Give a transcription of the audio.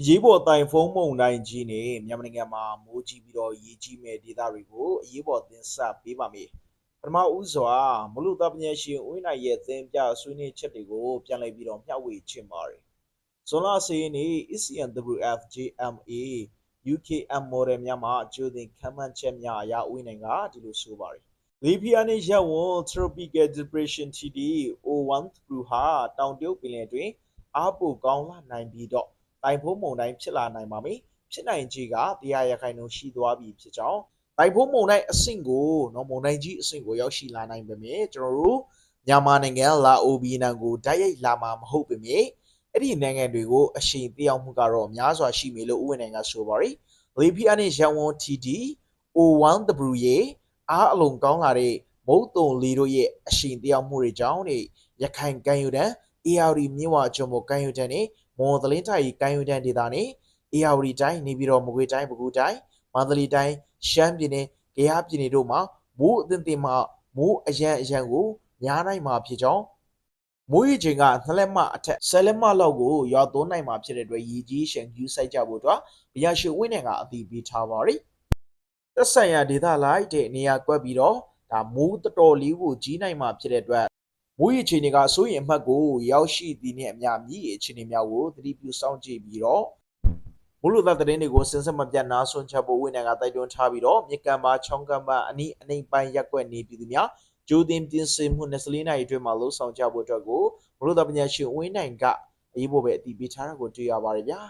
အရေးပေါ်တိုင်ဖုန်းမုန်တိုင်းကြီးနဲ့မြန်မာနိုင်ငံမှာမိုးကြီးပြီးတော့ရေကြီးမဲ့ဒေသတွေကိုအရေးပေါ်သင်ဆက်ပေးပါမယ်ပထမဦးစွာမလူသားပညာရှင်ဦးနိုင်ရဲ့သင်ပြဆွေးနွေးချက်တွေကိုပြန်လည်ပြီးတော့မျှဝေချင်ပါတယ်ဇွန်လ10ရက်နေ့ ECNWF JMA UKM model များမှာအကျိုးသင်ခံမှန်းချက်များအရဦးနိုင်ကဒီလိုဆိုပါတယ်လီဖီယာနဲ့ရပ်ဝန် tropical depression TD O1 through ဟာတောင်တရုတ်ပင်လယ်တွင်အားပိုကောင်းလာနိုင်ပြီးတော့ တိုင်ဖုန်းမုန်တိုင်းဖြစ်လာနိုင်ပါမယ်ဖြစ်နိုင်ခြေကတရားရခိုင်နှုန်းရှိသွားပြီဖြစ်ကြောင်းတိုင်ဖုန်းမုန်တိုင်းအဆင့်ကိုနော်မုန်တိုင်းကြီးအဆင့်ကိုရောက်ရှိလာနိုင်ပါမယ်ကျွန်တော်တို့မြန်မာနိုင်ငံလာအိုဘီနန်ကိုဓာတ်ရိုက်လာမှာမဟုတ်ပါမယ်အဲ့ဒီနိုင်ငံတွေကိုအရှိန်ပြောင်းမှုကတော့များစွာရှိမယ်လို့ဥဝင်နိုင်ငံဆိုပါရီလီဖီယာနဲ့ရန်ဝန် TD O1W ရဲ့အားအလုံးကောင်းလာတဲ့မုတ်တုံလီတို့ရဲ့အရှိန်ပြောင်းမှုတွေကြောင့်နေရခိုင်ကန်ယူတန် ARD မြဝချုံမကန်ယူတန်နဲ့မော်သလင်းတိုင်ကိုင်းယူတန်ဒေသနဲ့အေယာဝတီတိုင်းနေပြည်တော်မကွေးတိုင်းပဲခူးတိုင်းမန္တလေးတိုင်းရှမ်းပြည်နယ်ကယားပြည်နယ်တို့မှာမိုးအသင့်တင်မှမိုးအရန်အရန်ကိုများနိုင်မှာဖြစ်ကြောင်းမိုးရေချိန်ကနှစ်လက်မအထက်ဆယ်လက်မလောက်ကိုရွာသွန်းနိုင်မှာဖြစ်တဲ့အတွက်ရည်ကြီးရှန်ယူဆိုင်ကြဖို့အတွက်ဘရရှိဝင်းနယ်ကအသိပေးထားပါရယ်သက်ဆိုင်ရာဒေသလိုက်တဲ့နေရာကွက်ပြီးတော့ဒါမိုးတော်တော်လေးကိုကြီးနိုင်မှာဖြစ်တဲ့အတွက် မိုးရေချိန်တွေကစိုးရင်အမှတ်ကိုရောက်ရှိသည်နဲ့အမျှမြည်အခြေအနေများကိုသတိပြုစောင့်ကြည့်ပြီးတော့မိုးလေဝသသတင်းတွေကိုစင်စက်မပြတ်နာဆွန်ချက်ဖို့ဝိနေကတိုက်တွန်းထားပြီးတော့မြကံပါချောင်းကံပါအနီးအနှိမ်ပိုင်းရက်ွက်နေပြည်သူများကြိုတင်ပြင်ဆင်မှု24နာရီအတွင်းမှာလှုပ်ဆောင်ကြဖို့အတွက်ကိုမိုးလေဝသပညာရှင်ဝင်းနိုင်ကအရေးပေါ်ပဲအတည်ပြုထားတာကိုတွေ့ရပါတယ်ဗျာ